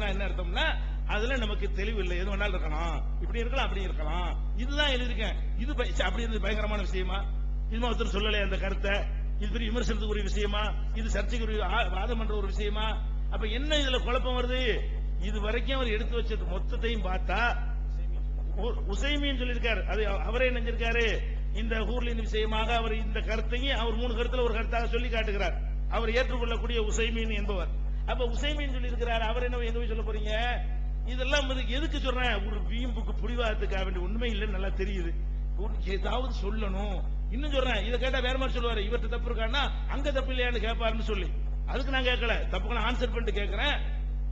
என்ன அர்த்தம்னா அதுல நமக்கு தெளிவு இல்லை. எது வேணாலும் இருக்கலாம். இப்படி இருக்கலாம் அப்படி இருக்கலாம். இதுதான் எழுதியிருக்கேன். இது அப்படி இருந்தது பயங்கரமான விஷயமா? இது ஒருத்தர் சொல்லலையே அந்த கருத்தை. இது பெரிய விமர்சனத்துக்கு ஒரு விஷயமா? இது சர்ச்சைக்கு ஒரு வாதம் பண்ற ஒரு விஷயமா? அப்ப என்ன இதுல குழப்பம் வருது? இது வரைக்கும் அவர் எடுத்து வச்சது மொத்தத்தையும் பார்த்தா உசைமின்னு சொல்லியிருக்காரு. அது அவரே நினைஞ்சிருக்காரு இந்த ஹூர்லின் விஷயமாக அவர் இந்த கருத்தையும் அவர் மூணு கருத்துல ஒரு கருத்தாக சொல்லி காட்டுகிறார். அவர் ஏற்றுக்கொள்ளக்கூடிய உசைமீன் என்பவர். அப்ப உசைமின் சொல்லி இருக்கிறார் அவர் என்ன எங்க போய் சொல்ல போறீங்க? இதெல்லாம் எதுக்கு சொல்றேன்? ஒரு வீம்புக்கு புடிவாதத்துக்காக வேண்டிய உண்மை இல்லைன்னு நல்லா தெரியுது. ஏதாவது சொல்லணும். இன்னும் சொல்றேன். இதை கேட்டா வேற மாதிரி சொல்லுவாரு. இவர்கிட்ட தப்பு இருக்கான்னா அங்க தப்பு இல்லையான்னு கேட்பாருன்னு சொல்லி. அதுக்கு நான் கேட்கல. தப்புக்கு ஆன்சர் பண்ணிட்டு கேட்கறேன்.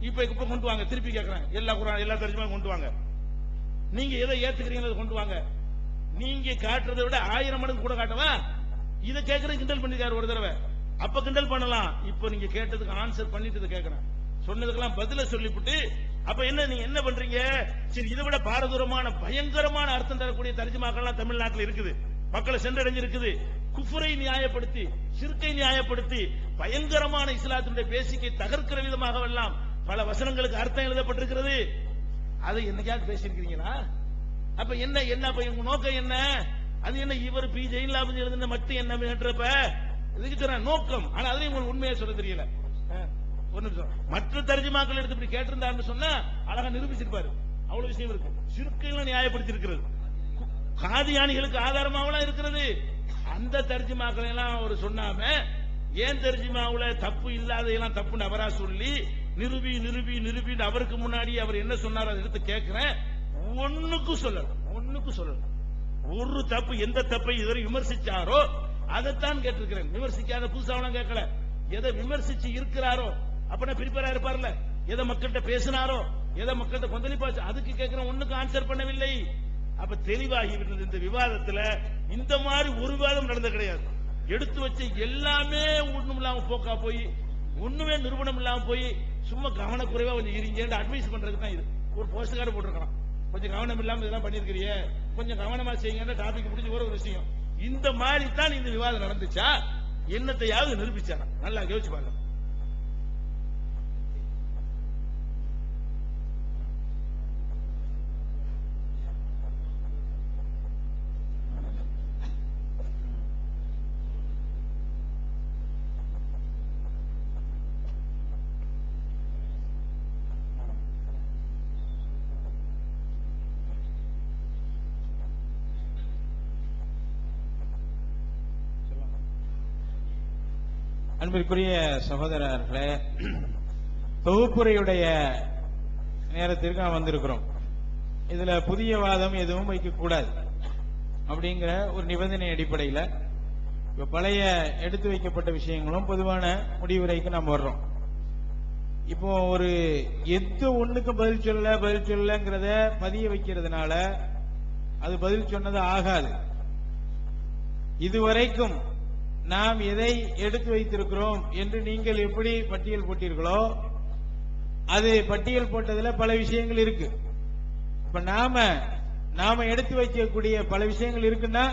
இப்ப இப்ப கொண்டு வாங்க. திருப்பி கேட்கறேன். எல்லா குரான் எல்லா தர்ஜமாவும் கொண்டு வாங்க. நீங்க எதை ஏத்துக்கிறீங்களோ கொண்டு வாங்க. நீங்க காட்டுறதை விட ஆயிரம் மடங்கு கூட காட்டவா? இதை கேட்கறது கிண்டல் பண்ணிருக்காரு ஒரு தடவை. அப்ப கிண்டல் பண்ணலாம். இப்ப நீங்க கேட்டதுக்கு ஆன்சர் பண்ணிட்டு கேட்கறேன் சொன்னதுக்கெல்லாம் பதில சொல்லிவிட்டு அப்ப என்ன நீங்க என்ன பண்றீங்க? சரி இதை விட பாரதூரமான பயங்கரமான அர்த்தம் தரக்கூடிய தரிஜமாக்கள்லாம் தமிழ்நாட்டில் இருக்குது. மக்களை சென்றடைஞ்சிருக்குது. குஃபரை நியாயப்படுத்தி சிறுக்கை நியாயப்படுத்தி பயங்கரமான இஸ்லாத்தினுடைய பேசிக்கை தகர்க்கிற விதமாக எல்லாம் பல வசனங்களுக்கு அர்த்தம் எழுதப்பட்டிருக்கிறது. அதை என்னைக்காவது பேசியிருக்கிறீங்களா? அப்ப என்ன என்ன உங்க நோக்கம் என்ன? அது என்ன இவர் பி ஜெயின்லாபதி எழுதுன மட்டும் என்ன என்றப்ப இதுக்கு சொல்றேன் நோக்கம்? ஆனா அதுலயும் உங்களுக்கு உண்மையா சொல்ல தெரியல. மற்ற தர்ஜிமாக்கள் எடுத்து இப்படி கேட்டிருந்தாருன்னு சொன்னா அழகா நிரூபிச்சிருப்பாரு. அவ்வளவு விஷயம் இருக்கு. சிறுக்கையில நியாயப்படுத்தி இருக்கிறது காதியானிகளுக்கு ஆதாரமாவெல்லாம் இருக்கிறது? அந்த தர்ஜிமாக்களை எல்லாம் அவர் சொன்னாம ஏன் தர்ஜிமாவுல தப்பு இல்லாத எல்லாம் தப்புன்னு அவரா சொல்லி நிரூபி நிரூபி நிரூபின்னு அவருக்கு முன்னாடி அவர் என்ன சொன்னார் அதை எடுத்து கேட்கிறேன் ஒண்ணுக்கும் சொல்லல. ஒண்ணுக்கும் சொல்லல. ஒரு தப்பு எந்த தப்பை இதுவரை விமர்சிச்சாரோ அதைத்தான் கேட்டிருக்கிறேன். விமர்சிக்காத புதுசாவெல்லாம் கேட்கல. எதை விமர்சிச்சு இருக்கிறாரோ அப்பனா பிரிப்பரா இருப்பார்ல? எதை மக்கள்கிட்ட பேசினாரோ எதை மக்கள்கிட்ட கொந்தளிப்பாச்சு? அதுக்கு கேட்கிற ஒண்ணுக்கு ஆன்சர் பண்ணவில்லை. அப்ப தெளிவாகி விட்டது இந்த விவாதத்துல இந்த மாதிரி ஒரு விவாதம் நடந்த கிடையாது. எடுத்து வச்ச எல்லாமே ஒண்ணும் இல்லாம போக்கா போய் ஒண்ணுமே நிறுவனம் இல்லாம போய் சும்மா கவனக்குறைவா கொஞ்சம் இருங்கன்னு அட்வைஸ் பண்றதுக்கு தான் இது. ஒரு போஸ்ட் கார்டு போட்டிருக்கலாம். கொஞ்சம் கவனம் இல்லாம இதெல்லாம் பண்ணிருக்கிறீங்க கொஞ்சம் கவனமா செய்யுங்க டாபிக் முடிஞ்சு ஒரு விஷயம். இந்த மாதிரி தான் இந்த விவாதம் நடந்துச்சா? என்னத்தையாவது நிரூபிச்சானா? நல்லா யோசிச்சு பாருங்க. அன்பிற்குரிய சகோதரர்களே தொகுப்புரையுடைய நேரத்திற்கு நாம் வந்திருக்கிறோம். இதுல புதிய வாதம் எதுவும் வைக்கக்கூடாது அப்படிங்கிற ஒரு நிபந்தனை அடிப்படையில் இப்ப பழைய எடுத்து வைக்கப்பட்ட விஷயங்களும் பொதுவான முடிவுரைக்கு நாம் வர்றோம். இப்போ ஒரு எந்த ஒண்ணுக்கு பதில் சொல்ல பதில் சொல்லங்கிறத பதிய வைக்கிறதுனால அது பதில் சொன்னது ஆகாது. இதுவரைக்கும் நாம் எதை எடுத்து வைத்திருக்கிறோம் என்று நீங்கள் எப்படி பட்டியல் போட்டீர்களோ அது பட்டியல் போட்டதுல பல விஷயங்கள் இருக்கு. இப்ப நாம நாம எடுத்து வைக்கக்கூடிய பல விஷயங்கள் இருக்குன்னா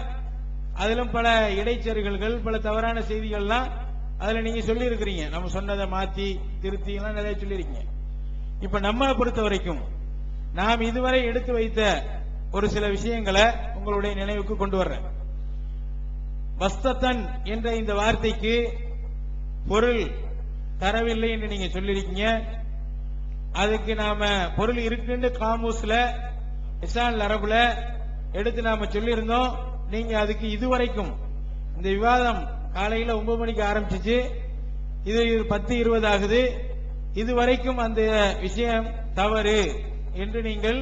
அதிலும் பல இடைச்செருகல்கள் பல தவறான செய்திகள்லாம் அதுல நீங்க சொல்லி இருக்கிறீங்க நம்ம சொன்னதை மாத்தி திருத்தி எல்லாம் நிறைய சொல்லியிருக்கீங்க. இப்ப நம்ம பொறுத்த வரைக்கும் நாம் இதுவரை எடுத்து வைத்த ஒரு சில விஷயங்களை உங்களுடைய நினைவுக்கு கொண்டு வர்றேன். வஸ்தத்தன் என்ற இந்த வார்த்தைக்கு பொருள் தரவில்லை என்று நீங்க சொல்லிருக்கீங்க அதுக்கு நாம பொருள் இருக்குன்னு காமூஸ்ல இசான் அரபுல எடுத்து நாம சொல்லியிருந்தோம். நீங்க அதுக்கு இதுவரைக்கும் இந்த விவாதம் காலையில ஒன்பது மணிக்கு ஆரம்பிச்சிச்சு. இது பத்து இருபது ஆகுது. இதுவரைக்கும் அந்த விஷயம் தவறு என்று நீங்கள்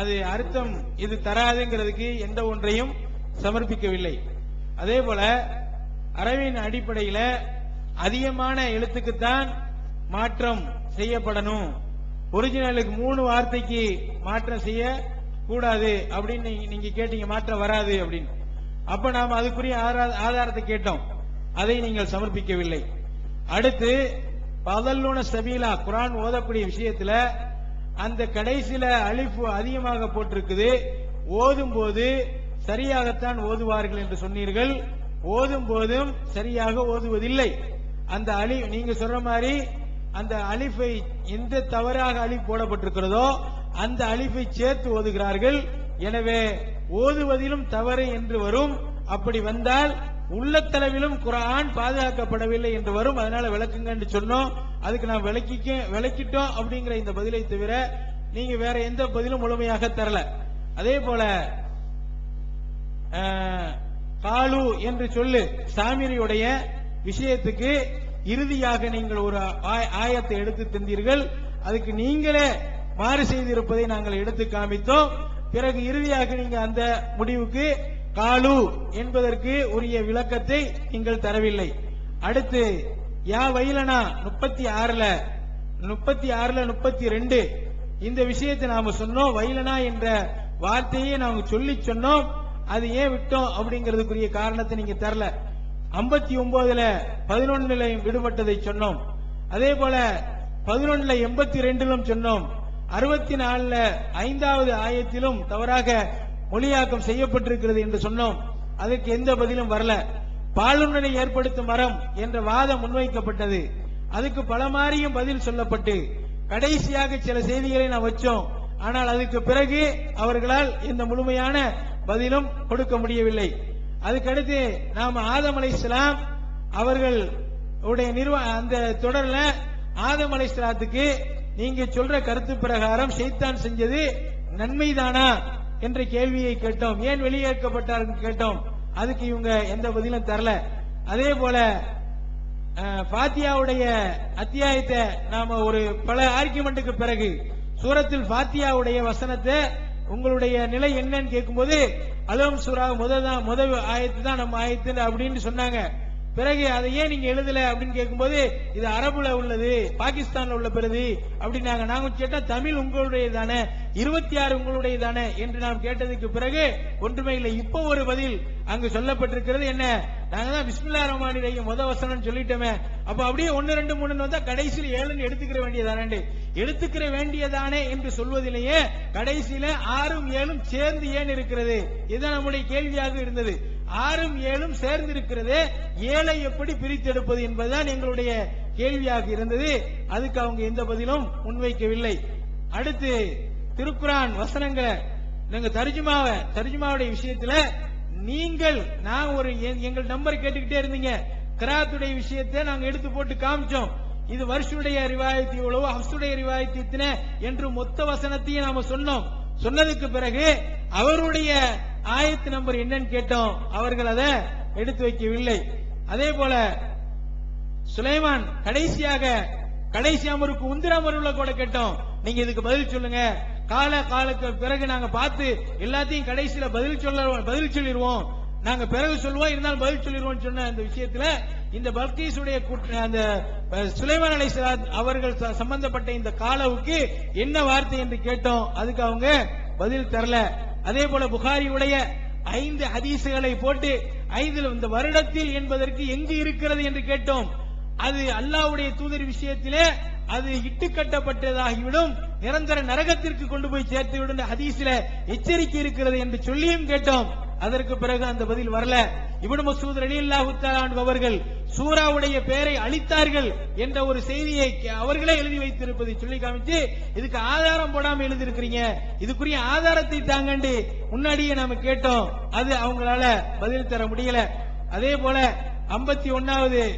அது அர்த்தம் இது தராதுங்கிறதுக்கு எந்த ஒன்றையும் சமர்ப்பிக்கவில்லை. அதே போல அரவின் அடிப்படையில அதிகமான எழுத்துக்குத்தான் மாற்றம் செய்யப்படணும். ஒரிஜினலுக்கு மூணு வார்த்தைக்கு மாற்றம் செய்ய கூடாது அப்படின்னு நீங்க- கேட்டீங்க மாற்றம் வராது அப்படின்னு. அப்ப நாம் அதுக்குரிய ஆதாரத்தை கேட்டோம். அதை நீங்கள் சமர்ப்பிக்கவில்லை. அடுத்து பதல்லுன சபீலா குரான் ஓதக்கூடிய விஷயத்துல அந்த கடைசியில அழிப்பு அதிகமாக போட்டிருக்குது. ஓதும் போது சரியாகத்தான் ஓதுவார்கள் என்று சொன்னீர்கள். ஓதும் போதும் சரியாக ஓதுவதில்லை. அந்த அலி நீங்க சொல்ற மாதிரி அந்த அலிஃபை எந்த தவறாக அலிஃப் போடப்பட்டிருக்கிறதோ அந்த அலிஃபை சேர்த்து ஓதுகிறார்கள். எனவே ஓதுவதிலும் தவறு என்று வரும். அப்படி வந்தால் உள்ளத்தளவிலும் குரான் பாதுகாக்கப்படவில்லை என்று வரும். அதனால விளக்குங்க என்று சொன்னோம். அதுக்கு நான் விளக்கிக்க விளக்கிட்டோம் அப்படிங்கிற இந்த பதிலை தவிர நீங்க வேற எந்த பதிலும் முழுமையாக தரல. அதே போல காலு என்று சொல்லு. சாமிரியுடைய விஷயத்துக்கு இறுதியாக நீங்கள் ஒரு ஆயத்தை எடுத்து தந்தீர்கள். அதுக்கு நீங்களே மாறு செய்திருப்பதை நாங்கள் எடுத்து காமித்தோம். பிறகு இறுதியாக நீங்க அந்த முடிவுக்கு காலு என்பதற்கு உரிய விளக்கத்தை நீங்கள் தரவில்லை. அடுத்து யா வைலனா முப்பத்தி ஆறுல முப்பத்தி ஆறுல முப்பத்தி ரெண்டு இந்த விஷயத்தை நாம சொன்னோம். வைலனா என்ற வார்த்தையை நாங்க சொல்லி சொன்னோம். அது ஏன் விட்டோம் அப்படிங்கிறதுக்குரிய காரணத்தை நீங்க தரல. ஐம்பத்தி ஒன்பதுல பதினொன்னுல விடுபட்டதை சொன்னோம். அதே போல பதினொன்னுல எண்பத்தி ரெண்டிலும் சொன்னோம். அறுபத்தி நாலுல ஐந்தாவது ஆயத்திலும் தவறாக மொழியாக்கம் செய்யப்பட்டிருக்கிறது என்று சொன்னோம். அதற்கு எந்த பதிலும் வரல. பாலுணனை ஏற்படுத்தும் மரம் என்ற வாதம் முன்வைக்கப்பட்டது. அதுக்கு பலமாரியும் பதில் சொல்லப்பட்டு கடைசியாக சில செய்திகளை நான் வச்சோம். ஆனால் அதுக்கு பிறகு அவர்களால் இந்த முழுமையான பதிலும் கொடுக்க முடியவில்லை. அதுக்கடுத்து நாம ஆதம் அலைஹிஸ்ஸலாம் அவர்கள் உடைய நிர்வ அந்த தொடர்ல ஆதம் அலைஹிஸ்ஸலாத்துக்கு நீங்க சொல்ற கருத்து பிரகாரம் செய்தான் செஞ்சது நன்மைதானா என்ற கேள்வியை கேட்டோம். ஏன் வெளியேற்கப்பட்டார்கள் கேட்டோம். அதுக்கு இவங்க எந்த பதிலும் தரல. அதே போல அஹ், அத்தியாயத்தை நாம ஒரு பல ஆர்குமெண்ட்டுக்கு பிறகு சூரத்தில் பாத்தியாவுடைய வசனத்தை உங்களுடைய நிலை என்னன்னு கேட்கும்போது அலம் சூரா முதல் தான் முதல் ஆயத்து தான் நம்ம ஆயத்து அப்படின்னு சொன்னாங்க. பிறகு அதை ஏன் நீங்க எழுதல அப்படின்னு கேட்கும்போது இது அரபுல உள்ளது பாகிஸ்தான்ல உள்ள பிரதி அப்படின்னாங்க. நாங்க கேட்டா தமிழ் உங்களுடைய தானே இருபத்தி ஆறு உங்களுடைய தானே என்று நாம் கேட்டதுக்கு பிறகு ஒன்றுமே இல்லை. இப்போ ஒரு பதில் அங்கு சொல்லப்பட்டிருக்கிறது என்ன? நாங்க தான் பிஸ்மில்லா ரஹ்மான் ரஹீம் முத வசனம் சொல்லிட்டோமே. அப்ப அப்படியே ஒன்னு ரெண்டு மூணு வந்தா கடைசியில் ஏழுன்னு எடுத்துக்கிற வேண்டியதானே. எடுத்துக்கிற வேண்டியதானே என்று சொல்வதிலேயே கடைசியில ஆறும் ஏழும் சேர்ந்து ஏன் இருக்கிறது? இதுதான் நம்முடைய கேள்வியாக இருந்தது. ஆறும் ஏழும் சேர்ந்து இருக்கிறது. ஏழை எப்படி பிரித்தெடுப்பது என்பதுதான் எங்களுடைய கேள்வியாக இருந்தது. அதுக்கு அவங்க எந்த பதிலும் முன்வைக்கவில்லை. அடுத்து திருக்குரான் வசனங்களை நீங்க தர்ஜுமாவை தர்ஜுமாவுடைய விஷயத்துல நீங்கள் நான் ஒரு எங்கள் நம்பர் கேட்டுக்கிட்டே இருந்தீங்க. கிராத்துடைய விஷயத்தை நாங்க எடுத்து போட்டு காமிச்சோம். இது வருஷுடைய ரிவாயத்து இவ்வளவு ஹப்சுடைய ரிவாயத்து இத்தனை என்று மொத்த வசனத்தையும் நாம சொன்னோம். சொன்னதுக்கு பிறகு அவருடைய ஆயத்து நம்பர் என்னன்னு கேட்டோம். அவர்கள் அதை எடுத்து வைக்கவில்லை. அதே போல சுலைமான் கடைசியாக கடைசி அமருக்கு உந்திர அமர்வுல கூட கேட்டோம். நீங்க இதுக்கு பதில் சொல்லுங்க. கால காலக்கு பிறகு நாங்க பார்த்து எல்லாத்தையும் கடைசியில பதில் சொல்ல பதில் சொல்லிடுவோம். நாங்க பிறகு சொல்லுவோம் இருந்தாலும் பதில் சொல்லிடுவோம் சொன்ன அந்த விஷயத்துல இந்த பல்கீசுடைய கூட்ட- அந்த அஹ், சுலைமான் அவர்கள் சம்பந்தப்பட்ட இந்த காலவுக்கு என்ன வார்த்தை என்று கேட்டோம். அதுக்கு அவங்க பதில் தரல. அதே போல புகாரியுடைய ஐந்து ஹதீசுகளை போட்டு ஐந்தில் இந்த வருடத்தில் என்பதற்கு எங்கு இருக்கிறது என்று கேட்டோம். அது அல்லாஹ்வுடைய தூதர் விஷயத்திலே அது இட்டு கட்டப்பட்டதாகிவிடும். நிரந்தர நரகத்திற்கு கொண்டு போய் சேர்த்து விடும் ஹதீஸில எச்சரிக்கை இருக்கிறது என்று சொல்லியும் கேட்டோம். அதற்கு பிறகு அந்த பதில் வரல. இவனு மசூத் அலி அவர்கள் சூராவுடைய பெயரை அழித்தார்கள் என்ற ஒரு செய்தியை கே- அவர்களே எழுதி வைத்திருப்பதை சொல்லி காமிச்சு இதுக்கு ஆதாரம் போடாம எழுதியிருக்கிறீங்க. இதுக்குரிய ஆதாரத்தை தாங்கண்டு முன்னாடியே நாம கேட்டோம். அது அவங்களால பதில் தர முடியல. அதே போல ஐம்பத்தி ஒன்னாவது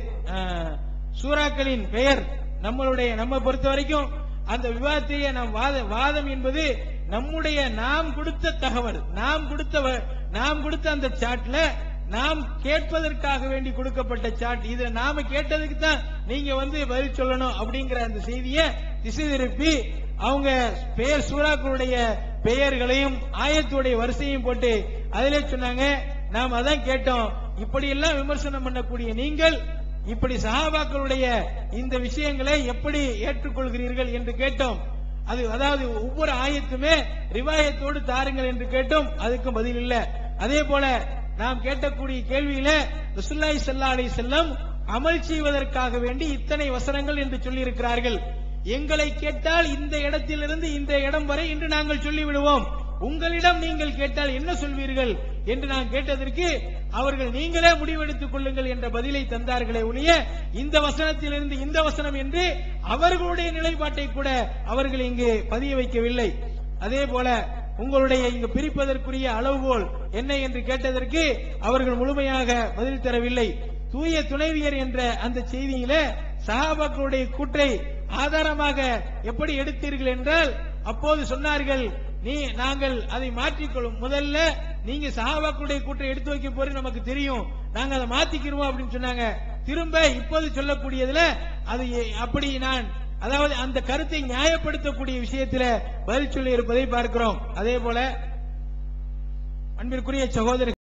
சூறாக்களின் பெயர் நம்மளுடைய நம்ம பொறுத்த வரைக்கும் அந்த விவாதத்திலேயே நாம் வாத வாதம் என்பது நம்முடைய நாம் கொடுத்த தகவல். நாம் கொடுத்த நாம் கொடுத்த அந்த சாட்ல நாம் கேட்பதற்காக வேண்டி கொடுக்கப்பட்ட சாட். இத நாம கேட்டதுக்கு தான் நீங்க வந்து பதில் சொல்லணும் அப்படிங்கிற அந்த செய்தியை திசை திருப்பி அவங்க பெயர் சூறாக்களுடைய பெயர்களையும் ஆயத்துடைய வரிசையும் போட்டு அதிலே சொன்னாங்க. நாம் அதான் கேட்டோம். இப்படி எல்லாம் விமர்சனம் பண்ணக்கூடிய நீங்கள் இப்படி சஹாபாக்களுடைய இந்த விஷயங்களை எப்படி ஏற்றுக்கொள்கிறீர்கள் என்று கேட்டோம். அது அதாவது ஒவ்வொரு ஆயத்துமே ரிவாயத்தோடு தாருங்கள் என்று கேட்டோம். அதுக்கும் பதில் இல்ல. அதே போல நாம் கேட்டக்கூடிய கேள்வியில ரசூலுல்லாஹி ஸல்லல்லாஹு அலி செல்லம் அமல் செய்வதற்காக வேண்டி இத்தனை வசனங்கள் என்று சொல்லியிருக்கிறார்கள். எங்களை கேட்டால் இந்த இடத்திலிருந்து இந்த இடம் வரை என்று நாங்கள் சொல்லிவிடுவோம். உங்களிடம் நீங்கள் கேட்டால் என்ன சொல்வீர்கள்? என்று நான் கேட்டதற்கு அவர்கள் நீங்களே முடிவெடுத்துக் கொள்ளுங்கள் என்ற பதிலை தந்தார்களே ஒழிய இந்த வசனத்திலிருந்து இந்த வசனம் என்று அவர்களுடைய நிலைப்பாட்டை கூட அவர்கள் இங்கு பதிய வைக்கவில்லை. அதே போல உங்களுடைய இங்கு பிரிப்பதற்குரிய அளவுகோல் என்ன என்று கேட்டதற்கு அவர்கள் முழுமையாக பதில் தரவில்லை. தூய துணைவியர் என்ற அந்த செய்தியில சகாபாக்களுடைய கூற்றை ஆதாரமாக எப்படி எடுத்தீர்கள் என்றால் அப்போது சொன்னார்கள் நீ நாங்கள் அதை மாற்றிக்கொள்ளும். முதல்ல நீங்க சஹாபாக்களுடைய கூட்டம் எடுத்து வைக்க போறது நமக்கு தெரியும். நாங்க அதை மாத்திக்கிறோம் அப்படின்னு சொன்னாங்க. திரும்ப இப்போது சொல்லக்கூடியதுல அது அப்படி நான் அதாவது அந்த கருத்தை நியாயப்படுத்தக்கூடிய விஷயத்துல பதில் சொல்லி இருப்பதை பார்க்கிறோம். அதே போல அன்பிற்குரிய சகோதரர்